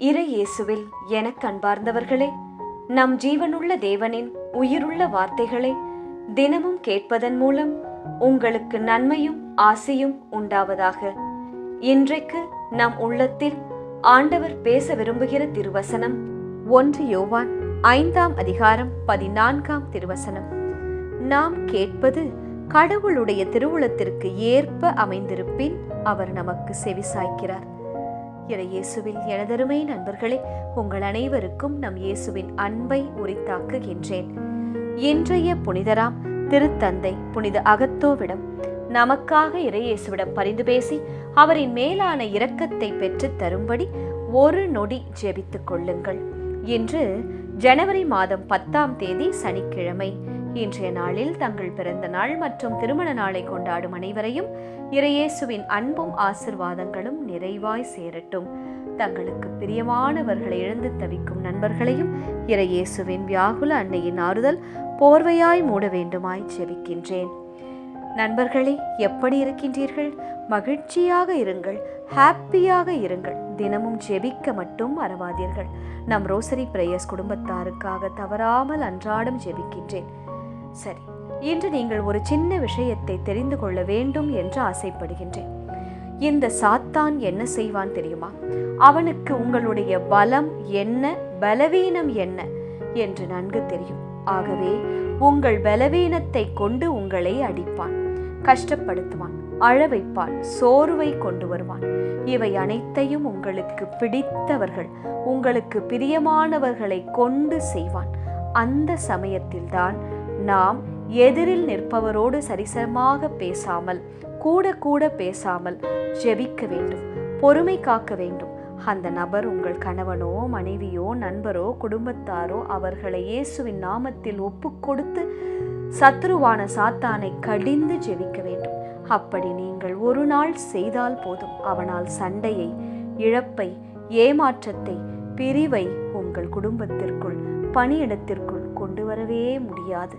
இறை இயேசுவில் எனக் அன்பார்ந்தவர்களே நம் ஜீவனுள்ள தேவனின் உயிருள்ள வார்த்தைகளை தினமும் கேட்பதன் மூலம் உங்களுக்கு நன்மையும் ஆசையும் உண்டாவதாக. இன்றைக்கு நம் உள்ளத்தில் ஆண்டவர் பேச விரும்புகிற திருவசனம் ஒன்று யோவான் ஐந்தாம் அதிகாரம் பதினான்காம் திருவசனம். நாம் கேட்பது கடவுளுடைய திருவுளத்திற்கு ஏற்ப அமைந்திருப்பின் அவர் நமக்கு செவிசாய்க்கிறார் என இயேசுவில் எனதருமை நண்பர்களே உங்கள் அனைவருக்கும் நம் இயேசுவின் அன்பை உரித்தாக்குகின்றேன். இன்றைய புனிதராம் திருத்தந்தை புனித அகத்தோவிடம் நமக்காக இறையேசுவிடம் பரிந்து பேசி அவரின் மேலான இரக்கத்தை பெற்று தரும்படி ஒரு நொடி ஜெபித்துக் கொள்ளுங்கள். இன்று ஜனவரி மாதம் பத்தாம் தேதி சனிக்கிழமை. இன்றைய நாளில் தங்கள் பிறந்த நாள் மற்றும் திருமண நாளை கொண்டாடும் அனைவரையும் இறையேசுவின் அன்பும் ஆசிர்வாதங்களும் நிறைவாய் சேரட்டும். தங்களுக்கு பிரியமானவர்களை இழந்து தவிக்கும் நண்பர்களையும் இறையேசுவின் வியாகுல அன்னையின் ஆறுதல் போர்வையாய் மூட வேண்டுமாய் ஜெபிக்கின்றேன். நண்பர்களே எப்படி இருக்கின்றீர்கள்? மகிழ்ச்சியாக இருங்கள் ஹாப்பியாக இருங்கள். தினமும் ஜெபிக்க மட்டும் மறவாதீர்கள். நம் ரோசரி பிரேயர்ஸ் குடும்பத்தாருக்காக தவறாமல் அன்றாடம் ஜெபிக்கின்றேன். சரி இன்று நீங்கள் ஒரு சின்ன விஷயத்தை தெரிந்து கொள்ள வேண்டும் என்று ஆசைப்படுகின்றேன். இந்த சாத்தான் என்ன செய்வான் தெரியுமா? அவனுக்கு உங்களுடைய பலம் என்ன பலவீனம் என்ன என்று நன்கு தெரியும். ஆகவே உங்கள் பலவீனத்தை கொண்டு உங்களை அடிப்பான் கஷ்டப்படுத்துவான் அழ வைப்பான் சோர்வை கொண்டு வருவான். இவை அனைத்தையும் உங்களுக்கு பிடித்தவர்கள் உங்களுக்கு பிரியமானவர்களை கொண்டு செய்வான். அந்த சமயத்தில்தான் நாம் எதிரில் நிற்பவரோடு சரிசமமாக பேசாமல் கூட கூட பேசாமல் ஜெபிக்க வேண்டும் பொறுமை காக்க வேண்டும். அந்த நபர் உங்கள் கணவனோ மனைவியோ நண்பரோ குடும்பத்தாரோ அவர்களை இயேசுவின் நாமத்தில் ஒப்பு கொடுத்து சத்ருவான சாத்தானை கடிந்து ஜெபிக்க வேண்டும். அப்படி நீங்கள் ஒரு நாள் செய்தால் போதும். அவனால் சண்டையை இழப்பை ஏமாற்றத்தை பிரிவை உங்கள் குடும்பத்திற்குள் பணியிடத்திற்குள் கொண்டு வரவே முடியாது.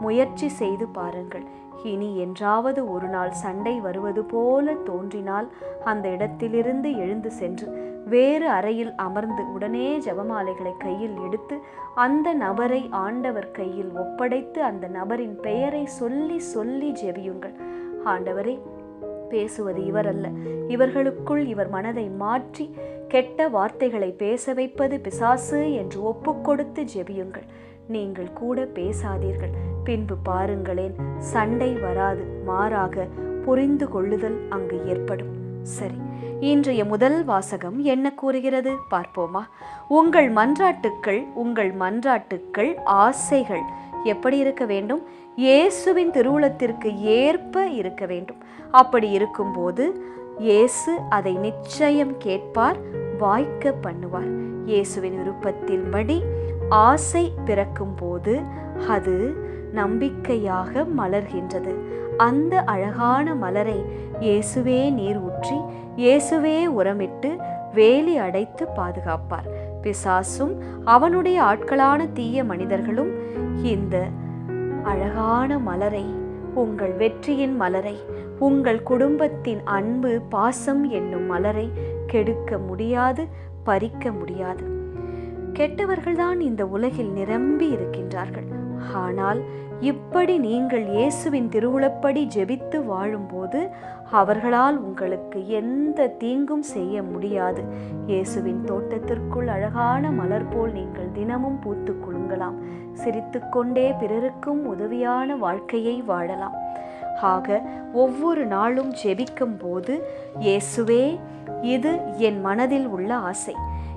முயற்சி செய்து பாருங்கள். இனி என்றாவது ஒரு நாள் சண்டை வருவது போல தோன்றினால் அந்த இடத்திலிருந்து எழுந்து சென்று வேறு அறையில் அமர்ந்து உடனே ஜபமாலைகளை கையில் எடுத்து அந்த நபரை ஆண்டவர் கையில் ஒப்படைத்து அந்த நபரின் பெயரை சொல்லி சொல்லி ஜெபியுங்கள். ஆண்டவரே பேசுவது இவர் அல்ல. இவர்களுக்குள் இவர் மனதை மாற்றி கெட்ட வார்த்தைகளை பேச வைப்பது பிசாசு என்று ஒப்புக்கொடுத்து ஜெபியுங்கள். நீங்கள் கூட பேசாதீர்கள். பின்பு பாருங்களேன் சண்டை வராது மாறாக புரிந்து கொள்ளுதல் அங்கு ஏற்படும். சரி இன்றைய முதல் வாசகம் என்ன கூறுகிறது? பார்ப்போமா. உங்கள் மன்றாட்டுக்கள் உங்கள் மன்றாட்டுக்கள் ஆசைகள். எப்படி இருக்க வேண்டும்? இயேசுவின் திருவுளத்திற்கு ஏற்ப இருக்க வேண்டும். அப்படி இருக்கும்போது இயேசு அதை நிச்சயம் கேட்பார் வாய்க்க பண்ணுவார். இயேசுவின் விருப்பத்தின்படி ஆசை பிறக்கும்போது அது நம்பிக்கையாக மலர்கின்றது. அந்த அழகான மலரை இயேசுவே நீர் ஊற்றி இயேசுவே உரமிட்டு வேலி அடைத்து பாதுகாப்பார். பிசாசும் அவனுடைய ஆட்களான தீய மனிதர்களும் இந்த அழகான மலரை உங்கள் வெற்றியின் மலரை உங்கள் குடும்பத்தின் அன்பு பாசம் என்னும் மலரை கெடுக்க முடியாது பறிக்க முடியாது. கெட்டவர்கள்தான் இந்த உலகில் நிரம்பி இருக்கின்றார்கள். ஆனால் இப்படி நீங்கள் இயேசுவின் திருவுளப்படி ஜெபித்து வாழும்போது அவர்களால் உங்களுக்கு எந்த தீங்கும் செய்ய முடியாது. இயேசுவின் தோட்டத்திற்குள் அழகான மலர் போல் நீங்கள் தினமும் பூத்து குலுங்கலாம். சிரித்துக்கொண்டே பிறருக்கும் உதவியான வாழ்க்கையை வாழலாம். ஆக ஒவ்வொரு நாளும் ஜெபிக்கும் போது இயேசுவே இது என் மனதில் உள்ள ஆசை.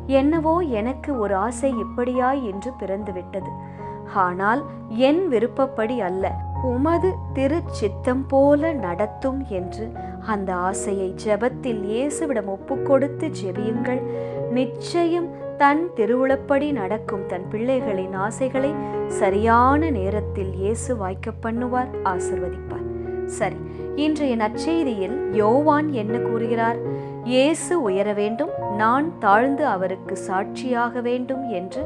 என்னவோ எனக்கு ஒரு ஆசை இப்படியாய் என்று பிறந்துவிட்டது. ஆனால் என் விருப்பப்படி அல்ல. உமது திரு சித்தம் போல நடத்தும் என்று அந்த ஆசையை ஜெபத்தில் இயேசுவிடம் ஒப்புக்கொடுத்து ஜெபியுங்கள். நிச்சயம் தன் திருவுளப்படி நடக்கும் தன் பிள்ளைகளின் ஆசைகளை சரியான நேரத்தில் இயேசு வாய்க்க பண்ணுவார் ஆசிர்வதிப்பார். சரி இன்றைய நற்செய்தியில் யோவான் என்ன கூறுகிறார்? இயேசு உயர வேண்டும் நான் தாழ்ந்து அவருக்கு சாட்சியாக வேண்டும் என்று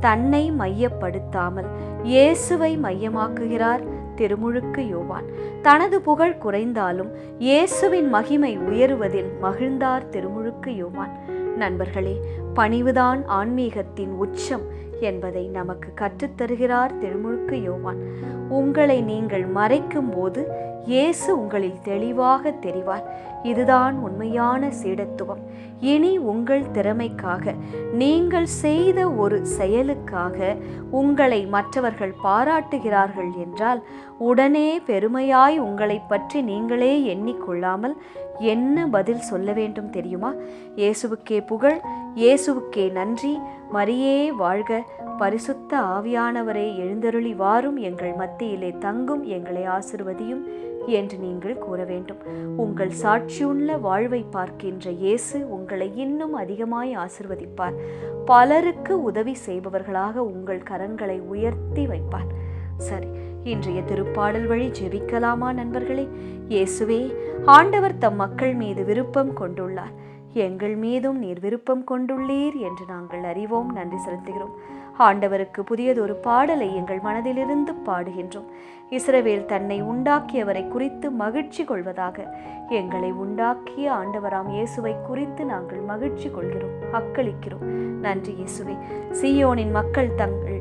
தன்னை மையப்படுத்தாமல் இயேசுவை மையமாக்குகிறார் திருமுழுக்கு யோவான். தனது புகழ் குறைந்தாலும் இயேசுவின் மகிமை உயருவதில் மகிழ்ந்தார் திருமுழுக்கு யோவான். நண்பர்களே பணிவுதான் ஆன்மீகத்தின் உச்சம் என்பதை நமக்கு கற்றுத்தருகிறார் திருமுழுக்கு யோவான். உங்களை நீங்கள் மறைக்கும் போது இயேசு உங்களில் தெளிவாக தெரிவார். இதுதான் உண்மையான சீடத்துவம். இனி உங்கள் திறமைக்காக நீங்கள் செய்த ஒரு செயலுக்காக உங்களை மற்றவர்கள் பாராட்டுகிறார்கள் என்றால் உடனே பெருமையாய் உங்களை பற்றி நீங்களே எண்ணிக்கொள்ளாமல் என்ன பதில் சொல்ல வேண்டும் தெரியுமா? இயேசுவுக்கே புகழ் இயேசுவுக்கே நன்றி. மரியே வாழ்க பரிசுத்த ஆவியானவரே எழுந்தருளி வாரும் எங்கள் மத்தியிலே தங்கும் எங்களை ஆசிர்வதியும் என்று நீங்கள் கூற வேண்டும். உங்கள் சாட்சியுள்ள வாழ்வை பார்க்கின்ற இயேசு உங்களை இன்னும் அதிகமாய் ஆசிர்வதிப்பார். பலருக்கு உதவி செய்பவர்களாக உங்கள் கரங்களை உயர்த்தி வைப்பார். சரி இன்றைய திருப்பாடல் வழி ஜெபிக்கலாமா நண்பர்களே? இயேசுவே ஆண்டவர் தம் மக்கள் மீது விருப்பம் கொண்டுள்ளார். எங்கள் மீதும் நீர் விருப்பம் கொண்டுள்ளீர் என்று நாங்கள் அறிவோம். நன்றி செலுத்துகிறோம். ஆண்டவருக்கு புதியதொரு பாடலை எங்கள் மனதிலிருந்து பாடுகின்றோம். இஸ்ரவேல் தன்னை உண்டாக்கியவரை குறித்து மகிழ்ச்சி கொள்வதாக. எங்களை உண்டாக்கிய ஆண்டவராம் இயேசுவை குறித்து நாங்கள் மகிழ்ச்சி கொள்கிறோம். அக்களிக்கிறோம். நன்றி இயேசுவே. சீயோனின் மக்கள் தங்கள்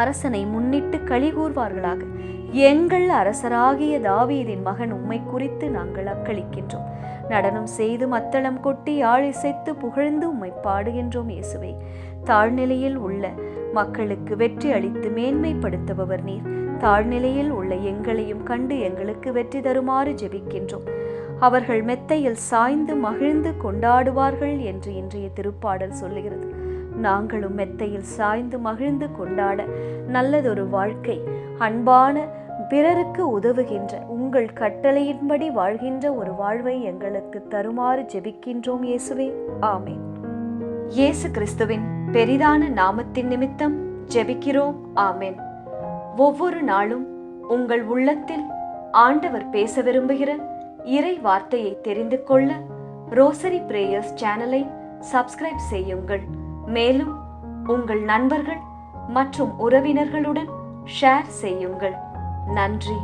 அரசனை முன்னிட்டு களி கூறுவார்களாக எங்கள் அரசராகிய தாவீதின் மகன் உம்மை குறித்து நாங்கள் அக்களிக்கின்றோம். நடனம் செய்து மத்தளம் கொட்டி ஆழிசைத்து புகழ்ந்து உம்மை பாடுகின்றோம் இயேசுவே. தாழ்நிலையில் உள்ள மக்களுக்கு வெற்றி அளித்து மேன்மைப்படுத்துபவர் நீர். தாழ்நிலையில் உள்ள எங்களையும் கண்டு எங்களுக்கு வெற்றி தருமாறு ஜெபிக்கின்றோம். அவர்கள் மெத்தையில் சாய்ந்து மகிழ்ந்து கொண்டாடுவார்கள் என்று இன்றைய திருப்பாடல் சொல்லுகிறது. நாங்களும் மெத்தையில் சாய்ந்து மகிழ்ந்து கொண்டாட நல்லதொரு வாழ்க்கை. அன்பான பிறருக்கு உதவுகின்ற உங்கள் கட்டளையின்படி வாழ்கின்ற ஒரு வாழ்வை எங்களுக்கு தருமாறு ஜெபிக்கின்றோம் இயேசுவே. ஆமேன். இயேசு கிறிஸ்துவின் பெரிதான நாமத்தின் நிமித்தம் ஜெபிக்கிறோம். ஆமேன். ஒவ்வொரு நாளும் உங்கள் உள்ளத்தில் ஆண்டவர் பேச விரும்புகிற இறை வார்த்தையை தெரிந்து கொள்ள ரோசரி பிரேயர்ஸ் சேனலை சப்ஸ்கிரைப் செய்யுங்கள். மேலும் உங்கள் நண்பர்கள் மற்றும் உறவினர்களுடன் ஷேர் செய்யுங்கள். நன்றி.